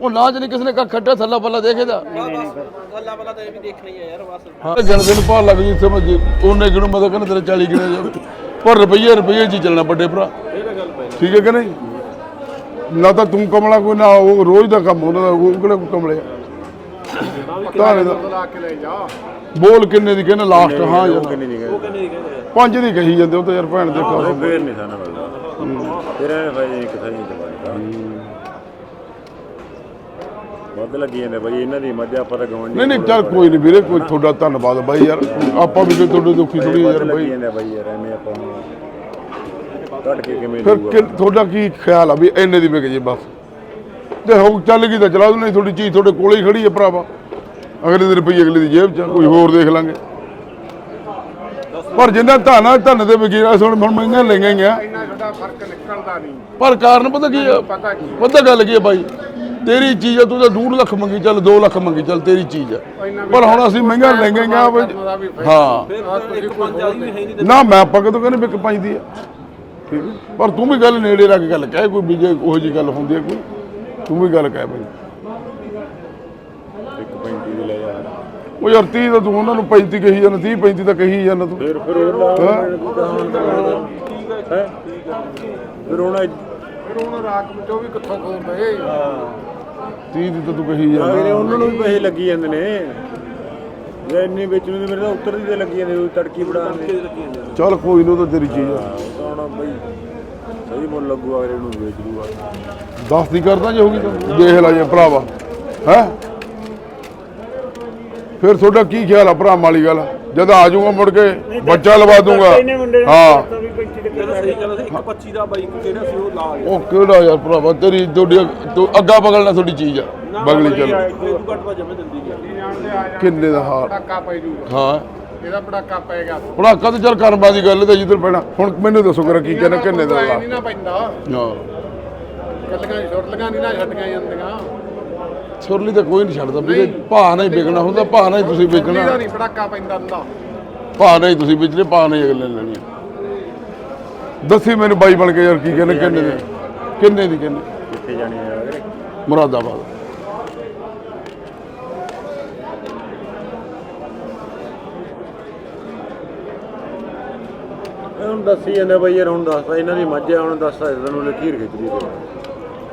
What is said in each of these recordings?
ਉਹ ਨਾ ਜਣੀ ਕਿਸੇ ਨੇ ਕੱਖ ਖੱਟਿਆ ਥੱਲਾ ਪੱਲਾ ਦੇਖੇਦਾ ਅੱਲਾ ਵਾਲਾ ਤਾਂ ਇਹ ਵੀ ਦੇਖਣਾ ਹੀ ਯਾਰ ਬਸ। ਹਾਂ ਗਿਣਦੇ ਨੂੰ ਭਾਅ ਲੱਗ ਜੀ ਇੱਥੇ ਮੈਂ ਜੀ ਉਹਨੇ ਗਿਣੂ ਮੈਂ ਤਾਂ ਕਹਿੰਦਾ ਤੇਰੇ 40 ਗਿਣੇ ਜਾਵੇ ਪਰ ਰੁਪਈਏ ਰੁਪਈਏ ਚ ਹੀ ਚੱਲਣਾ ਵੱਡੇ ਭਰਾ। ਠੀਕ ਹੈ ਕਿ ਨਹੀਂ? ਨਾ ਤਾਂ ਤੂੰ ਕਮਲਾ ਕੋਈ ਨਾ ਉਹ ਰੋਜ਼ ਦਾ ਕੰਮ ਉਹਨਾਂ ਦਾ ਉਹ ਕਿਹੜਾ ਕਮਲੇ ਆ? ਧਾਰੇ ਦਾ ਲਾ ਕੇ ਲੈ ਜਾ ਬੋਲ ਕਿੰਨੇ ਦੀ ਕਹਿੰਦਾ ਲਾਸਟ ਹਾਂ ਯਾਰ। ਕਿੰਨੀ ਨਹੀਂ ਉਹ ਕਹਿੰਦੇ ਕਹਿੰਦੇ ਪੰਜ ਦੀ ਕਹੀ ਜਾਂਦੇ ਉਹ ਤਾਂ ਯਾਰ ਭੈਣ ਦੇਖੋ ਫੇਰ ਨਹੀਂ ਸਾਨਾ ਮਿਲਦਾ ਫਿਰ ਐ ਭਾਈ ਇੱਕ ਸਹੀ ਵੱਧ ਬਾਈ ਇਹਨਾਂ ਦੀ ਮੱਝ ਨਹੀਂ ਨਹੀਂ ਚੱਲ ਕੋਈ ਨਹੀਂ ਵੀਰੇ ਕੋਈ ਤੁਹਾਡਾ ਧੰਨਵਾਦ ਬਾਈ ਯਾਰ। ਆਪਾਂ ਵੀ ਤੇ ਤੁਹਾਡੇ ਦੁੱਖੀ ਥੋੜੀ ਯਾਰ ਬਾਈ। ਜਾਂਦੇ ਬਾਈ ਯਾਰ ਐਵੇਂ ਆਪਾਂ ਨੂੰ ਕੱਢ ਕੇ ਕਿਵੇਂ ਫਿਰ ਦੂਗਾ ਕਿ- ਤੁਹਾਡਾ ਕੀ ਖਿਆਲ ਆ ਵੀ ਇੰਨੇ ਦੀ ਵਿਕ ਜੇ ਬਸ? ਤੇ ਹੋ ਚੱਲ ਗਈ ਤਾਂ ਚਲਾ ਦੋ ਨਹੀਂ ਤੁਹਾਡੀ ਚੀਜ਼ ਤੁਹਾਡੇ ਕੋਲੇ ਹੀ ਖੜੀ ਹੈ ਭਰਾਵਾ। ਅਗਲੇ ਦੇ ਰੁਪਈਏ ਅਗਲੇ ਦੀ ਜੇਬ 'ਚ ਆ, ਕੋਈ ਹੋਰ ਦੇਖ ਲਾਂਗੇ। ਪਰ ਜਿੰਨਾ ਧਾਨਾ ਧਨ ਦੇ ਵਗੀਰਾ ਸੁਣ ਹੁਣ ਮਹਿੰਗੀਆਂ ਲਈਆਂ ਹੀ ਆ। ਇੰਨਾ ਛੋਟਾ ਫ਼ਰਕ ਨਿਕਲਦਾ ਨਹੀਂ। ਪਰ ਕਾਰਨ ਪਤਾ ਕੀ ਆ? ਪਤਾ ਕੀ? ਪਤਾ ਗੱਲ ਕੀ ਆ ਬਾਈ? ਤੇਰੀ ਚੀਜ਼ ਆ ਤੂੰ ਤਾਂ 2 ਲੱਖ ਮੰਗੀ ਚੱਲ 2 ਲੱਖ ਮੰਗੀ ਚੱਲ ਤੇਰੀ ਚੀਜ਼ ਆ। ਪਰ ਹੁਣ ਅਸੀਂ ਮਹਿੰਗਾ ਬਈ ਹਾਂ ਇੱਕ ਵੀ ਹੈ। ਨਾ ਮੈਂ ਆਪਾਂ ਕਦੋਂ ਕਹਿੰਦੇ ਵਿਕ ਪਾਈਦੀ ਆ। ਠੀਕ ਹੈ ਪਰ ਤੂੰ ਵੀ ਗੱਲ ਨੇੜੇ ਰੱਖ ਕੇ ਗੱਲ ਕਹਿ ਕੋਈ ਵੀ ਜੇ ਉਹੋ ਜੀ ਗੱਲ ਹੁੰਦੀ ਹੈ ਕੋਈ ਤੂੰ ਵੀ ਗੱਲ ਕਹਿ ਬਈ। ਇੱਕ 35 ਦੀ ਲੈ ਜਾ। ਉਹ ਯਾਰ 30 ਤਾਂ ਤੂੰ ਉਹਨਾਂ ਨੂੰ 35 ਕਹੀ ਜਾਂਦਾ 30 35 ਤਾਂ ਕਹੀ ਜਾਂਦਾ ਤੂੰ। ਫਿਰ ਫਿਰ ਉਹ ਲਾ ਹੈ। ਫਿਰ ਹੁਣ ਫਿਰ ਹੁਣ ਰਾਤ ਨੂੰ ਵੀ ਕਿੱਥੋਂ ਖੋਲਦੇ? 30 ਦੀ ਤਾਂ ਤੂੰ ਕਹੀ ਅਗਲੇ ਜਾਂਦਾ ਉਹਨਾਂ ਨੂੰ ਵੀ ਪੈਸੇ ਲੱਗੀ ਜਾਂਦੇ ਨੇ। ਜੇ ਇੰਨੀ ਵੇਚਣ ਦੀ ਮੇਰੇ ਤਾਂ ਉੱਤਰ ਦੀ ਤੇ ਲੱਗੀ ਜਾਂਦੇ ਉਹ ਤੜਕੀ ਬੜਾਉਣ ਦੇ ਚੱਲ ਕੋਈ ਨਾ ਉਹ ਤਾਂ ਤੇਰੀ ਚੀਜ਼ ਆ। ਤਾਂ ਹੁਣ ਬਈ ਸਹੀ ਮੁੱਲ ਲੱਗੂ ਅਗਲੇ ਨੂੰ ਵੇਚ ਦੂਗਾ। 10 ਦੀ ਕਰਦਾ ਜੇ ਹੋਗੀ ਤਾਂ। ਦੇਖ ਲੈ ਜੇ ਭਰਾਵਾ ਹੈ? ਫਿਰ ਤੁਹਾਡਾ ਕੀ ਖਿਆਲ ਆ ਭਰਾ ਵਾਲੀ ਗੱਲ? ਜਦ ਆ ਜਾਊਗਾ ਮੁੜ ਕੇ ਬੱਚਾ ਲਵਾ ਦੂੰਗਾ ਹਾਂ। ਕਹਿੰਦਾ ਸਹੀ ਗੱਲ ਸੀ ਇੱਕ 25 ਦਾ ਬਾਈ ਕਿਹੜਾ ਸੀ ਉਹ ਲਾ ਗਿਆ ਉਹ ਕਿਹੜਾ ਯਾਰ ਭਰਾਵਾ ਤੇਰੀ ਤੁਹਾਡੀ ਤੂੰ ਅੱਗਾ ਬਗਲਣਾ ਤੁਹਾਡੀ ਚੀਜ਼ ਆ। ਬਗਲੀ ਚੱਲ। ਕਿੰਨੇ ਦਾ ਹਾਰ ਪੜਾਕਾ ਪੈ ਜੂਗਾ। ਹਾਂ। ਇਹਦਾ ਪੜਾਕਾ ਪਏਗਾ ਹੁਣ ਅੱਕਾ ਤੇ ਚੱਲ ਕਰਮਾ ਦੀ ਗੱਲ ਤੇ ਜਿੱਧਰ ਪੈਣਾ। ਹੁਣ ਮੈਨੂੰ ਦੱਸੋ ਕਰਾ ਕੀ ਕਹਿੰਦਾ ਕਿੰਨੇ ਦਾ ਐ ਲਾ ਨਹੀਂ ਨਾ ਪੈਂਦਾ। ਹਾਂ। ਕੱਲੀਆਂ ਛੁੱਟਲੀਆਂ ਨਹੀਂ ਨਾ ਛੱਡੀਆਂ ਜਾਂਦੀਆਂ ਸੁਰਲੀ ਤਾਂ ਕੋਈ ਨਹੀਂ ਛੱਡਦਾ ਵੀਰੇ ਭਾਅ ਨਾਲ ਹੀ ਵਿਕਣਾ ਹੁੰਦਾ ਭਾਅ ਨਾਲ ਹੀ ਤੁਸੀਂ ਇਹਦਾ ਵੇਚਣਾ ਨਹੀਂ ਪੜਾਕਾ ਪੈਂਦਾ ਹੁੰਦਾ ਭਾਅ ਨਾਲ ਹੀ ਤੁਸੀਂ ਵੇਚਣੇ ਭਾਅ ਨਾਲ ਹੀ ਅਗਲੇ ਨੇ ਲੈਣੀ ਦੱਸੀ ਮੈਨੂੰ ਬਾਈ ਬਣ ਕੇ ਯਾਰ ਕੀ ਕਹਿੰਦੇ ਕਿੰਨੇ ਦੀ? ਕਿੰਨੇ ਦੀ ਕਿੰਨੇ? ਕਿੱਥੇ ਜਾਣੀ ਆ ਅਗਲੇ ਮੁਰਾਦਾਬਾਦ। ਇਹ ਹੁਣ ਦੱਸੀ ਜਾਂਦੇ ਬਈ ਯਾਰ ਹੁਣ ਦੱਸਦਾ ਇਹਨਾਂ ਦੀ ਮੱਝ ਆ ਹੁਣ ਦੱਸਦਾ ਤੈਨੂੰ ਲਕੀਰ ਖਿੱਚਦੀ ਤੇ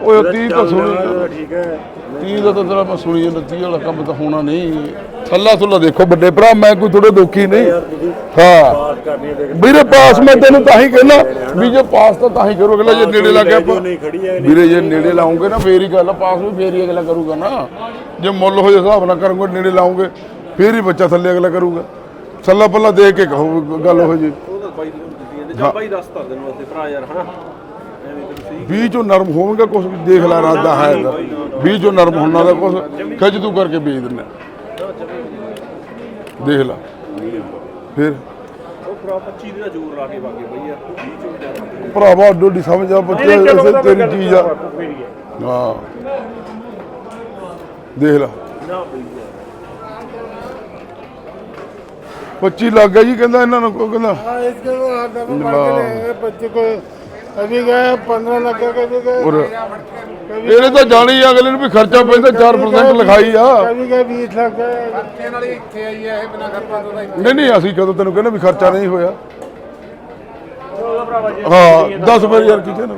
ਓਏ 30 ਤਾਂ ਸੁਣੀ। ਠੀਕ ਹੈ। 30 ਦਾ ਤਾਂ ਤੇਰਾ ਮੈਂ ਸੁਣੀ ਜਾਂਦਾ 30 ਵਾਲਾ ਕੰਮ ਤਾਂ ਹੋਣਾ ਨਹੀਂ। ਥੱਲਾ ਥੁੱਲਾ ਦੇਖੋ ਵੱਡੇ ਭਰਾ ਮੈਂ ਕੋਈ ਥੋੜੇ ਦੁਖੀ ਨਹੀਂ। ਹਾਂ। ਵੀਰੇ ਪਾਸ ਮੈਂ ਤੈਨੂੰ ਤਾਂ ਹੀ ਕਹਿਣਾ ਵੀ ਜੇ ਪਾਸ ਤਾਂ ਤਾਂ ਹੀ ਕਰੋ ਅਗਲਾ ਜੇ ਨੇੜੇ ਲੱਗ ਗਿਆ ਵੀਰੇ ਜੇ ਨੇੜੇ ਲਾਉਂਗੇ ਨਾ ਫੇਰ ਹੀ ਗੱਲ ਆ, ਪਾਸ ਵੀ ਫੇਰ ਹੀ ਅਗਲਾ ਕਰੂਗਾ ਨਾ। ਜੇ ਮੁੱਲ ਹੋ ਜੇ ਹਿਸਾਬ ਨਾਲ ਕਰੂੰਗੇ ਨੇੜੇ ਲਾਉਂਗੇ ਫੇਰ ਹੀ ਬੱਚਾ ਥੱਲੇ ਅਗਲਾ ਕਰੂਗਾ। ਸੱਲਾ ਪੱਲਾ ਦੇਖ ਕੇ ਕਹੋ ਗੱਲ ਹੋ ਜੀ। ਉਹ ਤਾਂ ਬਾਈ ਦੱਸ ਤਾ ਤੈਨੂੰ ਅਸੀਂ ਭਰਾ ਯਾਰ ਹਨਾ? ਬੀਜ ਚੋਂ ਨਰਮ ਹੋਣਗੇ ਕੁਝ ਦੇਖ ਲੈ ਰਾਦਾ ਹੈ ਇਹਦਾ। ਬੀਜ ਚੋਂ ਨਰਮ ਹੋਣਾ ਦਾ ਕੁਝ ਖਿੱਚ ਤੂੰ ਕਰਕੇ ਵੇਚ ਦਿੰਦਾ ਦੇਖ ਲੈ ਫਿਰ ਉਹ ਭਰਾ 25 ਦਾ ਜ਼ੋਰ ਲਾ ਕੇ ਵਾਗੇ ਬਾਈ ਯਾਰ 20 ਚੋਂ ਜ਼ਿਆਦਾ ਭਰਾਵਾ ਡੋਡੀ ਸਮਝ ਆ ਬੱਚੇ ਐਸੇ ਤੇਰੀ ਚੀਜ਼ ਆ ਹਾਂ ਦੇਖ ਲੈ ਨਾ ਬਈ ਯਾਰ 25 ਲੱਗ ਗਿਆ ਜੀ ਕਹਿੰਦਾ ਇਹਨਾਂ ਨੂੰ ਕੋਈ ਕਹਿੰਦਾ हाँ इसके वो हर दफा बढ़ के ले बच्चे को ਕਦੀ ਗਏ 15 ਲੱਖ ਕਦੀ ਗਏ। ਔਰ ਤਾਂ ਜਾਣੀ ਆ, ਅਗਲੇ ਨੂੰ ਵੀ ਖਰਚਾ ਪੈਂਦਾ 4% ਲਿਖਾਈ ਆ। ਕਦੀ ਗਏ 20 ਲੱਖ ਖਰਚੇ ਨਾਲ ਹੀ ਇੱਥੇ ਆਈ ਹੈ ਇਹ ਬਿਨਾਂ ਖਰਚਾ ਨਹੀਂ ਨਹੀਂ ਅਸੀਂ ਕਦੋਂ ਤੈਨੂੰ ਕਹਿੰਦੇ ਵੀ ਖਰਚਾ ਨਹੀਂ ਹੋਇਆ। ਹਾਂ 10 ਵਾਰੀ ਯਾਰ ਕੀ ਕਹਿਣਾ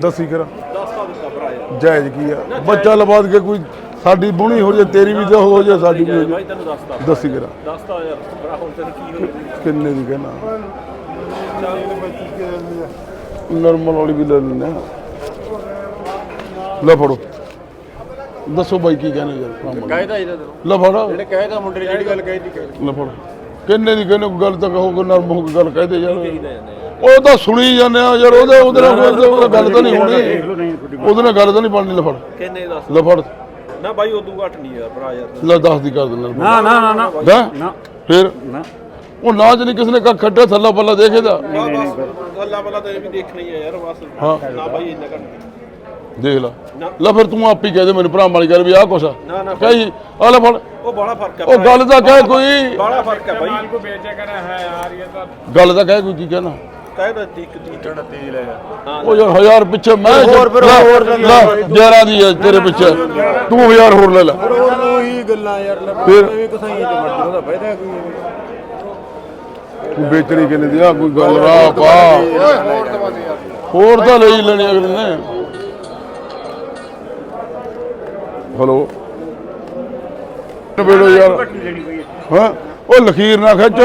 ਦੱਸੀ ਕਰਾਂ। ਜਾਇਜ਼ ਕੀ ਆ। ਬੱਚਾ ਲਵਾਦ ਕੇ ਕੋਈ ਸਾਡੀ ਬੁਣੀ ਹੋ ਜੇ ਤੇਰੀ ਵੀ ਤਾਂ ਹੋ ਜੇ ਸਾਡੀ ਵੀ ਹੋ ਜੇ। ਦੱਸੀ ਕਰਾਂ। ਕਿੰਨੇ ਦੀ ਕਹਿਣਾ। ਨਰਮਲ ਵਾਲੀ ਵੀ ਲੈ ਲੈਣੇ ਲੈ ਫੜੋ। ਦੱਸੋ ਬਾਈ ਕੀ ਕਹਿੰਦੇ ਯਾਰ ਭਰਾਵਾਂ। ਕਾਇਦਾ ਇਹਦਾ ਤੈਨੂੰ। ਲੈ ਫੜੋ। ਜਿਹੜੇ ਕਾਇਦਾ ਮੁੰਡੇ ਨੇ ਜਿਹੜੀ ਗੱਲ ਕਹੀ ਤੀ ਕਹੀ ਲੈ ਫੜੋ। ਕਿੰਨੇ ਦੀ ਕੋਈ ਗੱਲ ਤਾਂ ਕਹੋ ਕੋਈ ਨਰਮ ਹੋ ਕੇ ਗੱਲ ਕਹਦੇ ਯਾਰ ਉਹ ਤਾਂ ਸੁਣੀ ਜਾਂਦੇ ਆ ਯਾਰ ਉਹਦੇ ਉਹਦੇ ਨਾਲ ਉਹਦੇ ਨਾਲ ਗੱਲ ਤਾਂ ਨਹੀਂ ਹੋਣੀ। ਉਹਦੇ ਨਾਲ ਗੱਲ ਤਾਂ ਨਹੀਂ ਬਣਨੀ ਲੈ ਫੜ। ਕਿੰਨੇ ਦੱਸ। ਲੈ ਫੜ। ਨਾ ਬਾਈ ਉਦੋਂ ਘੱਟ ਨਹੀਂ ਯਾਰ ਭਰਾ ਯਾਰ। ਲੈ 10 ਦੀ ਕਰ ਦਿੰਦਾ। ਨਾ ਨਾ ਨਾ ਨਾ। ਨਾ। ਫਿਰ। ਉਹ ਨਾ ਜਣੀ ਕਿਸੇ ਨੇ ਕੱਖ ਖੱਟਿਆ ਥੱਲਾ ਪੱਲਾ ਦੇਖੇਦਾ ਬਾ ਬਸ ਅੱਲਾ ਵਾਲਾ ਤਾਂ ਇਹ ਵੀ ਦੇਖਣਾ ਹੀ ਹੈ ਯਾਰ ਬਸ ਹਾਂ। ਨਾ ਬਾਈ ਇੰਨਾ ਘੱਟ ਨਹੀਂ। ਦੇਖ ਲੈ ਨਾ। ਲੈ ਫਿਰ ਤੂੰ ਆਪ ਹੀ ਕਹਿ ਦੇ ਮੈਨੂੰ ਭਰਾ ਵਾਲੀ ਗੱਲ ਵੀ ਆਹ ਕੁਛ ਆ ਨਾ ਨਾ ਕਹੀ ਆ ਲੈ ਫੜ ਉਹ ਬੜਾ ਫਰਕ ਹੈ ਉਹ ਗੱਲ ਤਾਂ ਕਹਿ ਕੋਈ ਬੜਾ ਫਰਕ ਹੈ ਬਾਈ को बेचे कर है यार ये तो ਗੱਲ ਤਾਂ ਕਹਿ ਕੋਈ ਕੀ ਕਹਿਣਾ ਕਾਇਦਾ ਟਿਕ ਟੀ ਚੜਾ ਤੇਜ਼ ਲੈ ਜਾ ਉਹ ਯਾਰ ਹਜ਼ਾਰ ਪਿੱਛੇ ਮੈਂ ਹੋਰ ਫਿਰ ਲੈ, ਹੋਰ ਲੈ ਲੈ, ਗਿਆਰਾਂ ਦੀ ਹੈ ਤੇਰੇ ਪਿੱਛੇ ਤੂੰ ਹਜ਼ਾਰ ਹੋਰ ਲੈ ਲੈ ਪਰ ਉਹ ਉਹੀ ਗੱਲਾਂ ਯਾਰ ਲੈ ਫਿਰ? ਵੀ ਕਸਾਈਆਂ ਚ ਵੜ ਜਾਂਦਾ ਉਹਦਾ ਫਾਇਦਾ ਕੋਈ ਨਹੀਂ। ਤੂੰ ਵੇਚਣੀ ਕਿੰਨੇ ਦੀ? ਆ ਕੋਈ ਗੱਲ ਰਾਹ ਪਾ ਹੋਰ ਤਾਂ ਲਈ ਲੈਣੀ ਅਗਲੇ ਨੇ। ਹਲੋ ਨਵੇੜੋ ਯਾਰ। ਹਾਂ? ਉਹ ਲਖੀਰ ਨਾ ਖਿੱਚ।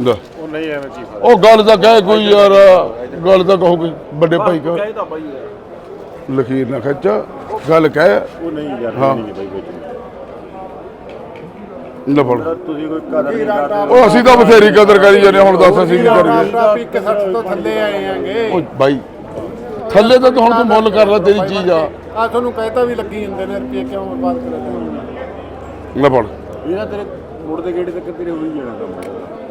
ਲੈ, ਉਹ ਗੱਲ ਤਾਂ ਕਹੇ ਕੋਈ ਯਾਰ। ਗੱਲ ਤਾਂ ਕਹੋ ਕੋਈ ਵੱਡੇ ਭਾਈ ਕਹ। ਲਖੀਰ ਨਾ ਖਿੱਚ। ਗੱਲ ਕਹਿ। ਉਹ ਨਹੀਂ ਯਾਰ। ਨਹੀਂ ਬਾਈ ਲੈ ਫੜ। ਤੁਸੀਂ ਕੋਈ ਕਦਰ ਨਹੀਂ ਕਰਦੇ ਉਹ ਅਸੀਂ ਤਾਂ ਬਥੇਰੀ ਕਦਰ ਕਰੀ ਜਾਂਦੇ ਹੁਣ ਦੱਸ ਅਸੀਂ ਕੀ ਕਰੀਏ? ਟਰਾਫੀ 60 ਤੋਂ ਥੱਲੇ ਆਏ ਆਂਗੇ ਉਹ ਬਾਈ ਥੱਲੇ ਤਾਂ ਹੁਣ ਤੂੰ ਮੁੱਲ ਕਰ ਲੈ ਤੇਰੀ ਚੀਜ਼ ਆ। ਆ ਤੁਹਾਨੂੰ ਕਹਿਤਾ ਵੀ ਲੱਗੀ ਜਾਂਦੇ ਨੇ ਰੁਪਏ ਕਿਉਂ ਬਰਬਾਦ ਕਰਦੇ ਲੈ ਫੜ। ਇਹ ਨਾ ਤੇਰੇ ਮੁੜ ਦੇ ਗੇੜੇ ਤੱਕ ਤੇਰੇ ਹੋਈ ਜਾਣਾ ਕੰਮ।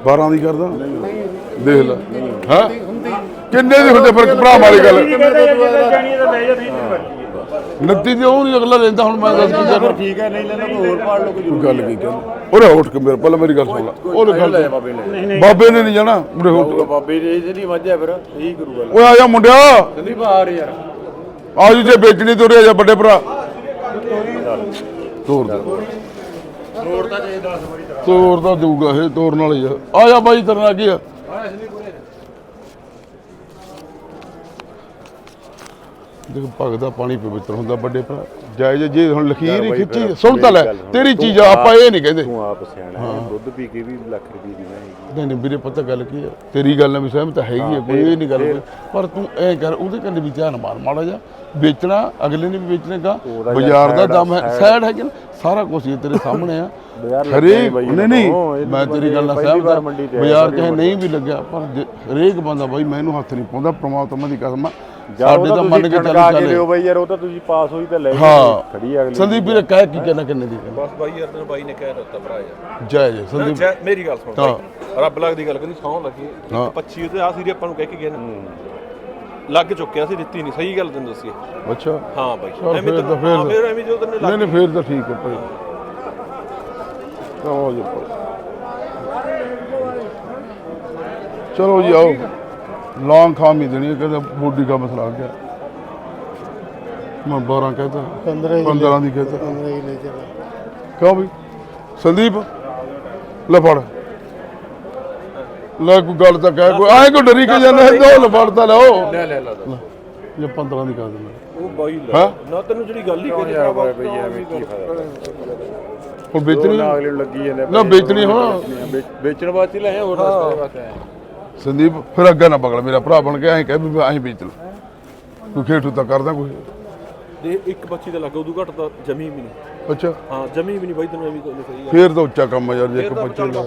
12 ਦੀ ਕਰਦਾ? ਦੇਖ ਲੈ। ਹਾਂ? ਕਿੰਨੇ ਦੀ ਹੁੰਦੇ ਫਿਰ ਭਰਾ ਵਾਲੀ ਗੱਲ। ਨੱਤੀ ਦੀ ਉਹ ਨਹੀਂ ਅਗਲਾ ਲੈਂਦਾ ਹੁਣ ਮੈਂ ਦੱਸ ਕੀ ਕਰਾਂ ਠੀਕ ਹੈ ਨਹੀਂ ਲੈਣਾ ਹੋਰ ਪਾੜ ਲਓ ਕੋਈ ਜ਼ਰੂਰ ਗੱਲ ਕੀ ਕਹਿੰਦਾ ਉਹਨੇ ਉੱਠ ਕੇ ਮੇਰੇ ਪਹਿਲਾਂ ਮੇਰੀ ਗੱਲ ਸੁਣ ਲੈ। ਉਹਨੇ ਗੱਲ ਲੈ ਬਾਬੇ ਨੇ ਬਾਬੇ ਨੇ ਨਹੀਂ ਜਾਣਾ ਉੱਠ। ਉਹ ਬਾਬੇ ਦੀ ਜਿਹੜੀ ਮੱਝ ਹੈ ਫਿਰ ਇਹੀ ਕਰੂਗਾ ਓਏ ਆ ਜਾ ਮੁੰਡਿਆ। ਕਹਿੰਦੀ ਬਾਹਰ ਯਾਰ। ਆਜੂ ਜੇ ਵੇਚਣੀ ਤੇ ਉਰੇ ਆ ਜਾ ਵੱਡੇ ਭਰਾ। ਤੋਰ ਦੇ। ਰੋਡ ਤਾਂ ਜੇ 10 ਵਾਰੀ ਤੋਰ ਤਾਂ ਦਊਗਾ ਇਹ ਤੋਰਨ ਵਾਲੀ ਆ। ਆ ਜਾ ਬਾਈ ਤੇਰੇ ਨਾਲ ਕੀ ਆ? ਦੇਖ ਭਗਦਾ ਪਾਣੀ ਪਵਿੱਤਰ ਹੁੰਦਾ ਵੱਡੇ ਭਰਾ। ਜਾਇਜ਼ ਜੇ ਹੁਣ ਲਖੀਰ ਹੀ ਖਿੱਚੀ ਸੁਣ ਤਾਂ ਲੈ। ਤੇਰੀ ਚੀਜ਼ ਆਪਾਂ ਇਹ ਨਹੀਂ ਕਹਿੰਦੇ। ਤੂੰ ਆਪ ਸਿਆਣਾ ਹੈ ਦੁੱਧ ਪੀ ਕੇ ਵੀ ਲੱਖ ਰੁਪਏ ਦੀ ਨਹੀਂ ਨਹੀਂ ਨਹੀਂ ਵੀਰੇ ਪਤਾ ਗੱਲ ਕੀ ਆ ਤੇਰੀ ਗੱਲ ਨਾਲ ਵੀ ਸਹਿਮਤ ਹੈਗੀ ਆ ਕੋਈ ਇਹ ਨਹੀਂ ਗੱਲ। ਪਰ ਤੂੰ ਐ ਕਰ ਉਹਦੇ ਕੰਨੇ ਵੀ ਧਿਆਨ ਮਾਰ ਮਾੜਾ ਜਾ ਵੇਚਣਾ ਅਗਲੇ ਨੇ ਵੀ ਵੇਚਣੇ ਦਾ ਉਹਦਾ ਬਾਜ਼ਾਰ ਦਾ ਦਮ ਹੈ ਸਾਈਡ ਹੈ ਕਿ ਸਾਰਾ ਕੁਝ ਹੀ ਤੇਰੇ ਸਾਹਮਣੇ ਆ। ਹਰੇਕ ਹੀ ਨਹੀਂ ਨਹੀਂ ਮੈਂ ਤੇਰੀ ਗੱਲ ਨਾਲ ਸਹਿਮਤ ਹਾਂ। ਬਾਜ਼ਾਰ ਚਾਹੇ। ਨਹੀਂ ਵੀ ਲੱਗਿਆ ਪਰ ਹਰੇਕ ਬੰਦਾ ਬਾਈ ਮੈਨੂੰ ਹੱਥ ਨਹੀਂ ਪਾਉਂਦਾ ਪ੍ਰਮਾਤਮਾ ਦੀ ਕਸਮ ਆ। ਸਾਡੇ ਤਾਂ ਮੰਨ ਕੇ ਚੱਲ ਚੱਲੇ। ਲਿਓ ਬਾਈ ਯਾਰ ਉਹ ਤਾਂ ਤੁਸੀਂ ਪਾਸ ਹੋਈ ਤਾਂ ਲੈ ਹਾਂ। ਖੜੀ ਆ ਅਗਲੀ ਸੰਦੀਪ ਵੀਰੇ ਕਹਿ ਕੀ ਕਹਿਣਾ ਕਿੰਨੇ ਦੀ ਬਸ ਬਾਈ ਯਾਰ ਤੈਨੂੰ ਬਾਈ ਨੇ ਕਹਿ ਦਿੱਤਾ ਭਰਾ ਯਾਰ। ਜੈ ਜੈ ਸੰਦੀਪ। ਮੇਰੀ ਗੱਲ ਸੁਣ ਹਾਂ। ਬਾਈ ਰੱਬ ਲੱਗ ਦੀ ਗੱਲ ਕਰੀ ਸੌਂ ਲੱਗੀ। ਹਾਂ। 25 ਉਹਦੇ ਆ ਸੀਰੀ ਆਪਾਂ ਨੂੰ ਕਹਿ ਕੇ ਗਏ ਨਾ। ਲੱਗ ਚੁੱਕਿਆ ਸੀ ਦਿੱਤੀ ਨਹੀਂ। ਸਹੀ ਗੱਲ ਤੈਨੂੰ ਦੱਸੀ ਅੱਛਾ। ਹਾਂ ਬਾਈ। ਐਵੇਂ ਤਾਂ ਤਾਂ ਫਿਰ- ਐਵੇਂ ਜੋ ਤੈਨੂੰ ਨਹੀਂ ਲੱਗ ਨਹੀਂ ਫੇਰ ਤਾਂ ਠੀਕ ਹੈ ਭਾਈ। ਚਲੋ ਜੀ ਭਾਈ। ਚਲੋ ਜੀ ਆਓ। ਲੌਂਗ ਖਾਮੀ ਦੇਣੀ ਹੈ, ਕਹਿੰਦਾ ਬੋਡੀ ਦਾ ਮਸਲਾ ਆ ਗਿਆ ਮੈਂ 12 ਕਹਿੰਦਾ 15 ਹੀ 15 ਦੀ ਕਹਿੰਦਾ 15 ਹੀ ਲੈ ਚਲਾ ਕਿਉਂ ਵੀ ਸੰਦੀਪ ਲੈ ਫੜ। ਲੈ ਕੋਈ ਗੱਲ ਤਾਂ ਕਹਿ ਕੋਈ ਆਏ ਕੋ ਡਰੀ ਕੇ ਜਾਂਦਾ? ਹੈ ਦੋ ਲਫੜ ਤਾਂ ਲਓ ਲੈ ਲੈ ਲੈ ਜੇ 15 ਦੀ ਕਰ ਦਿੰਦਾ। ਉਹ ਬਾਈ ਹਾਂ? ਲੈ ਨਾ ਤੈਨੂੰ ਜਿਹੜੀ ਗੱਲ ਹੀ ਕਹੀ ਯਾਰ ਬਾਈ ਬਈ ਐਵੇਂ ਕੀ ਫਾਇਦਾ? ਹੁਣ ਵੇਚਣੀ? ਨਾ ਅਗਲੇ ਨੂੰ ਲੱਗੀ ਜਾਂਦੇ ਨਾ ਵੇਚਣੀ ਹੁਣ। ਵੇਚ- ਵੇਚਣ ਵਾਸਤੇ ਲੈ ਆਏ ਹੋਰ ਰਸਤੇ ਵਾਸਤੇ। ਆਏ ਸੰਦੀਪ ਫਿਰ ਅੱਗੇ ਨਾ ਪਕੜ ਮੇਰਾ ਭਰਾ ਬਣ ਕੇ ਐਂ ਕਹਿ ਵੀ ਐਂ ਵੇਚ ਲੈ ਕੋਈ ਖੇਠੂ ਤਾਂ ਕਰਦਾ ਕੋਈ ਦੇ ਇੱਕ ਬੱਚੀ ਦਾ ਲੱਗਾ ਉਦੋਂ ਘੱਟ ਤਾਂ ਜਮੀ ਵੀ ਨਹੀਂ। ਅੱਛਾ। ਹਾਂ ਜਮੀ ਵੀ ਨਹੀਂ ਬਾਈ ਤੈਨੂੰ ਐਵੇਂ ਕੋਈ ਸਹੀ ਫੇਰ ਤਾਂ ਉੱਚਾ ਕੰਮ ਆ ਯਾਰ ਜੇ ਇੱਕ ਬੱਚੇ ਦਾ